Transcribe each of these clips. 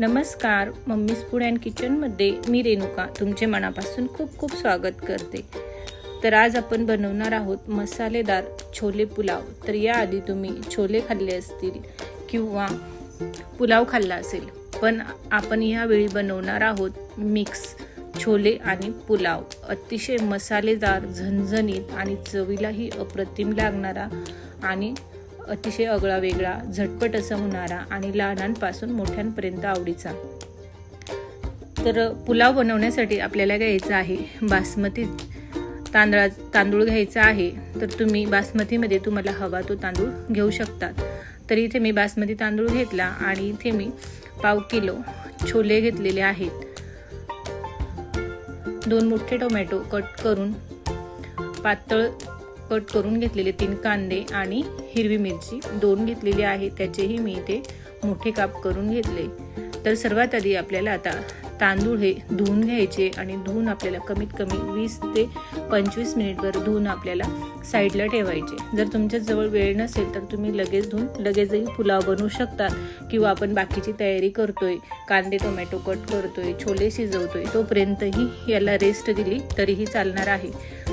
नमस्कार mummies food and किचनमध्ये मी रेणुका तुमचे मनापासून खूप खूप स्वागत करते. तर आज आपण बनवणार आहोत मसालेदार छोले पुलाव. तर याआधी तुम्ही छोले खाल्ले असतील किंवा पुलाव खाल्ला असेल पण आपण यावेळी बनवणार आहोत मिक्स छोले आणि पुलाव. अतिशय मसालेदार झणझणीत आणि चवीलाही अप्रतिम लागणारा आणि अतिशय आगळा वेगळा झटपट असं होणारा आणि लहानांपासून मोठ्यांपर्यंत आवडीचा. तर पुलाव बनवण्यासाठी आपल्याला घ्यायचं आहे बासमती तांदळा तांदूळ घ्यायचा आहे. तर तुम्ही बासमतीमध्ये तुम्हाला हवा तो तांदूळ घेऊ शकतात. तर इथे मी बासमती तांदूळ घेतला आणि इथे मी पाव किलो छोले घेतलेले आहेत. दोन मोठे टोमॅटो कट करून पातळ कट करून घेतलेले तीन कांदे आणि हिरवी मिरची दोन घेतलेली आहे त्याचेही मी इथे मोठे काप करून घेतले. तर सर्वात आधी आपल्याला आता तांदूळ हे धुवून घ्यायचे आणि धुवून आपल्याला कमीत कमी वीस ते पंचवीस मिनिटभर धुवून आपल्याला साईडला ठेवायचे. जर तुमच्याजवळ वेळ नसेल तर तुम्ही लगेच धुवून लगेचही पुलाव बनवू शकता किंवा आपण बाकीची तयारी करतोय कांदे टोमॅटो कट करतोय छोले शिजवतोय तोपर्यंतही याला रेस्ट दिली तरीही चालणार आहे.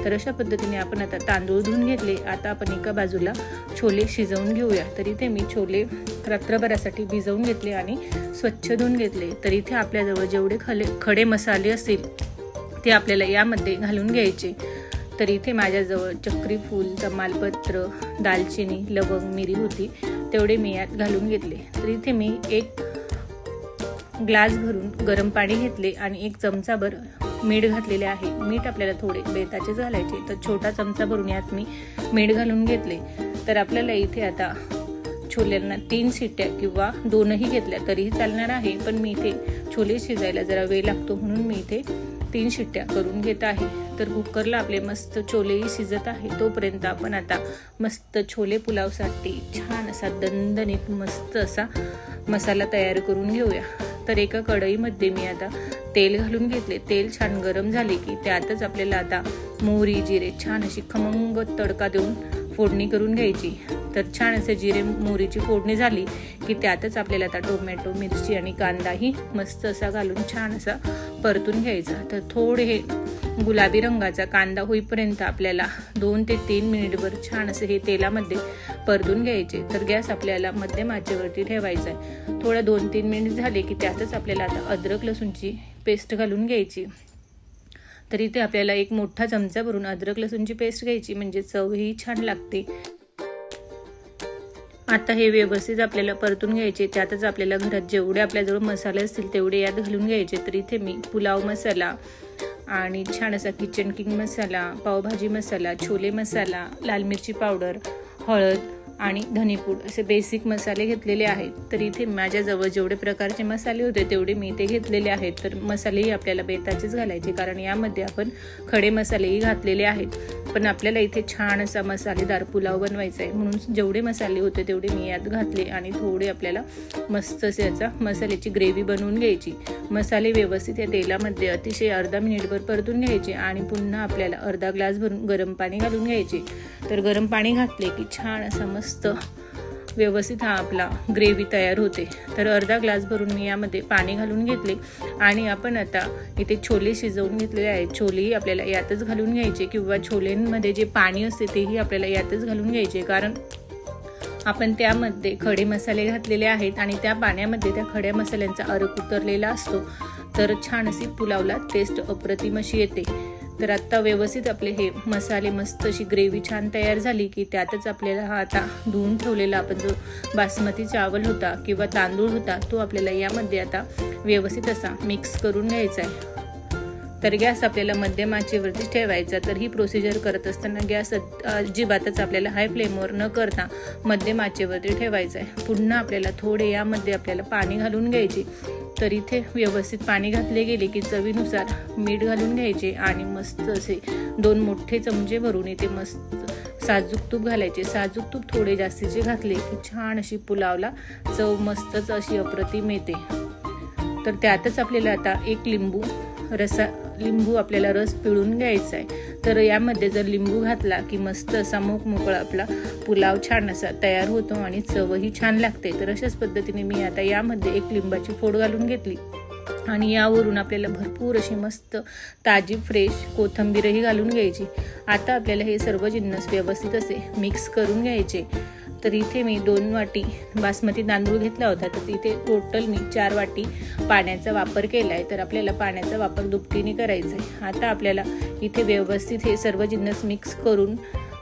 तर अशा पद्धतीने आपण आता तांदूळ धुवून घेतले. आता आपण एका बाजूला छोले शिजवून घेऊया. तर इथे मी छोले रात्रभरासाठी भिजवून घेतले आणि स्वच्छ धुवून घेतले. तर इथे आपल्याजवळ जेवढे खले खडे मसाले असतील ते आपल्याला यामध्ये घालून घ्यायचे. तर इथे माझ्याजवळ चक्री फूल तमालपत्र दालचिनी लवंग मिरी होती तेवढे मी यात घालून घेतले. तर इथे मी एक ग्लास भरून गरम पाणी घेतले आणि एक चमचाभर मीठ घातलेले आहे. मीठ आपल्याला थोडे बेताचेच घालायचे तर छोटा चमचा भरून यात मी मीठ घालून घेतले. तर आपल्याला इथे आता छोल्यांना तीन शिट्ट्या किंवा दोनही घेतल्या तरीही चालणार आहे. पण मी इथे छोले शिजायला जरा वेळ लागतो म्हणून मी इथे तीन शिट्ट्या करून घेत आहे. तर कुकरला आपले मस्त छोलेही शिजत आहे. तोपर्यंत आपण आता मस्त छोले पुलावसाठी छान असा दणदणीत मस्त असा मसाला तयार करून घेऊया. तर एका कढईमध्ये मी आता तेल घालून घेतले. तेल छान गरम झाले की त्यातच आपल्याला आता मोहरी जिरे छान अशी खमंग तडका देऊन फोडणी करून घ्यायची. तर छान असे जिरे मोहरीची फोडणी झाली की त्यातच आपल्याला आता टोमॅटो मिरची आणि कांदाही मस्त असा घालून छान असा परतून घ्यायचा. तर थोडे हे गुलाबी रंगाचा कांदा होईपर्यंत आपल्याला दोन ते तीन मिनिटभर छान असं हे तेलामध्ये परतून घ्यायचे. तर गॅस आपल्याला मध्यम आचेवरती ठेवायचा आहे. थोडं दोन तीन मिनिट झाले की त्यातच आपल्याला आता अद्रक लसूणची पेस्ट घालून घ्यायची. तर इथे आपल्याला एक मोठा चमचा भरून अद्रक लसूणची पेस्ट घ्यायची. म्हणजे चवही छान लागते. आता हे व्यवस्थित आपल्याला परतून घ्यायचे त्यातच आपल्याला घरात जेवढे आपल्याजवळ मसाले असतील तेवढे यात घालून घ्यायचे. तर इथे मी पुलाव मसाला आणि छान असा किचन किंग मसाला पावभाजी मसाला छोले मसाला लाल मिरची पावडर हळद आणि धनीपूड असे बेसिक मसाले घेतलेले आहेत. तर इथे माझ्याजवळ जेवढे प्रकारचे मसाले होते तेवढे मी ते घेतलेले आहेत. तर मसालेही आपल्याला बेताचेच घालायचे कारण यामध्ये आपण खडे मसालेही घातलेले आहेत. पण आपल्याला इथे छान असा मसालेदार पुलाव बनवायचा आहे. म्हणून जेवढे मसाले होते तेवढे मी यात घातले आणि थोडे आपल्याला मस्त असे याचा मसाल्याची ग्रेव्ही बनवून घ्यायची. मसाले व्यवस्थित या तेलामध्ये अतिशय अर्धा मिनिटभर परतून घ्यायचे आणि पुन्हा आपल्याला अर्धा ग्लास भरून गरम पाणी घालून घ्यायचे. तर गरम पाणी घातले की छान असा मस्त व्यवस्थित हा आपला ग्रेव्ही तयार होते. तर अर्धा ग्लास भरून मी यामध्ये पाणी घालून घेतले. आणि आपण आता इथे छोले शिजवून घेतलेले आहेत. छोलेही आपल्याला यातच घालून घ्यायचे किंवा छोलेंमध्ये जे पाणी असते तेही आपल्याला यातच घालून घ्यायचे. कारण आपण त्यामध्ये खडे मसाले घातलेले आहेत आणि त्या पाण्यामध्ये त्या खड्या मसाल्यांचा अर्क उतरलेला असतो. तर छान अशी पुलावला टेस्ट अप्रतिम अशी येते. तर आत्ता व्यवस्थित आपले हे मसाले मस्त अशी ग्रेव्ही छान तयार झाली की त्यातच आपल्याला हा आता धुवून ठेवलेला आपण जो बासमती चावल होता किंवा तांदूळ होता तो आपल्याला यामध्ये आता व्यवस्थित असा मिक्स करून घ्यायचा आहे. तर गॅस आपल्याला मध्यमाची आचेवरतीच ठेवायचा तर ही प्रोसिजर करत असताना गॅस अजिबातच आपल्याला हाय फ्लेमवर न करता मध्यम आचेवरती ठेवायचा आहे. पुन्हा आपल्याला थोडे यामध्ये आपल्याला पाणी घालून घ्यायचे. तर इथे व्यवस्थित पाणी घातले गेले की चवीनुसार मीठ घालून घ्यायचे आणि मस्त असे दोन मोठे चमचे भरून इथे मस्त साजूक तूप घालायचे. साजूक तूप थोडे जास्तीचे घातले की छान अशी पुलावला चव मस्तच अशी अप्रतिम येते. तर त्यातच आपल्याला आता एक लिंबू रसा लिंबू आपल्याला रस पिळून घ्यायचा आहे तर यामध्ये जर लिंबू घातला की मस्त असा मोक मोकळा आपला पुलाव छान असा तयार होतो आणि चवही छान लागते. तर अशाच पद्धतीने मी आता यामध्ये एक लिंबाची फोड घालून घेतली. आणि यावरून आपल्याला भरपूर अशी मस्त ताजी फ्रेश कोथिंबीरही घालून घ्यायची. आता आपल्याला हे सर्व जिन्नस व्यवस्थित असे मिक्स करून घ्यायचे. तर इथे मी दोन वाटी बासमती तांदूळ घेतला होता. तर तिथे टोटल मी चार वाटी पाण्याचा वापर केला आहे. तर आपल्याला पाण्याचा वापर दुपटीने करायचा आहे. आता आपल्याला इथे व्यवस्थित हे सर्व जिन्नस मिक्स करून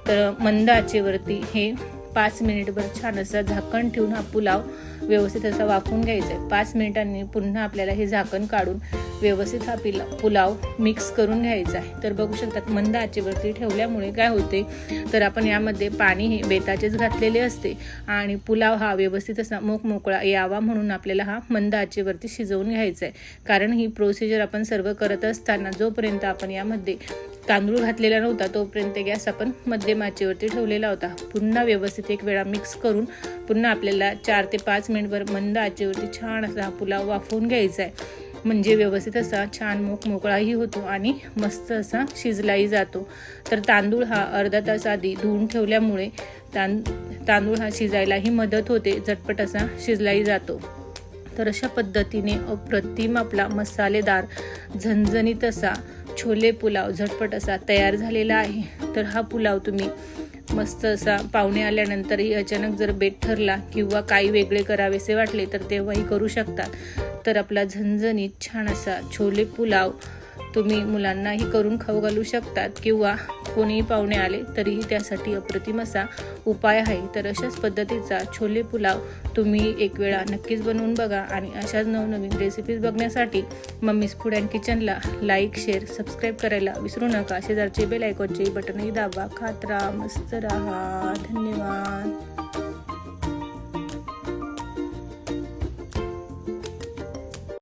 तर मंद आचेवरती हे पाच मिनिटभर छान असा झाकण ठेवून हा पुलाव व्यवस्थित असा वाफून घ्यायचा आहे. पाच मिनिटांनी पुन्हा आपल्याला हे झाकण काढून व्यवस्थित हा पिला पुलाव मिक्स करून घ्यायचा आहे. तर बघू शकतात मंद आचेवरती ठेवल्यामुळे काय होते? तर आपण यामध्ये पाणी हे बेताचेच घातलेले असते आणि पुलाव हा व्यवस्थित असा मोक मोकळा यावा म्हणून आपल्याला हा मंद आचेवरती शिजवून घ्यायचा आहे. कारण ही प्रोसिजर आपण सर्व करत असताना जोपर्यंत आपण यामध्ये तांदूळ घातलेला नव्हता तोपर्यंत गॅस आपण मध्यम आचेवरती ठेवलेला होता. पुन्हा व्यवस्थित एक वेळा मिक्स करून पुन्हा आपल्याला चार ते पाच मिनिटभर मंद आचेवरती छान असा पुलाव वाफवून घ्यायचा आहे. म्हणजे व्यवस्थित असा छान मोक मोकळाही होतो आणि मस्त असा शिजलाही जातो. तर तांदूळ हा अर्धा तास आधी धुवून ठेवल्यामुळे तां तांदूळ हा शिजायलाही मदत होते झटपट असा शिजलाही जातो. तर अशा पद्धतीने अप्रतिम आपला मसालेदार झणझणीत असा छोले पुलाव झटपट असा तयार झालेला आहे. तर हा पुलाव तुम्ही मस्त असा पाहुणे आल्यानंतरही अचानक जर बेट ठरला किंवा काही वेगळे करावेसे वाटले तर तेव्हाही करू शकता. तर आपला झणझणीत छान असा छोले पुलाव तुम्ही मुलांनाही करून खाऊ घालू शकतात किंवा कोणीही पाहुणे आले तरीही त्यासाठी अप्रतिम असा उपाय आहे. तर अशाच पद्धतीचा छोले पुलाव तुम्ही एक वेळा नक्कीच बनवून बघा आणि अशाच नवनवीन रेसिपीज बघण्यासाठी मम्मीज फूड अँड किचनला लाईक शेअर सबस्क्राईब करायला विसरू नका. शेजारचे बेल आयकॉनचे बटनही दाबा. खात राहा मस्त राहा. धन्यवाद.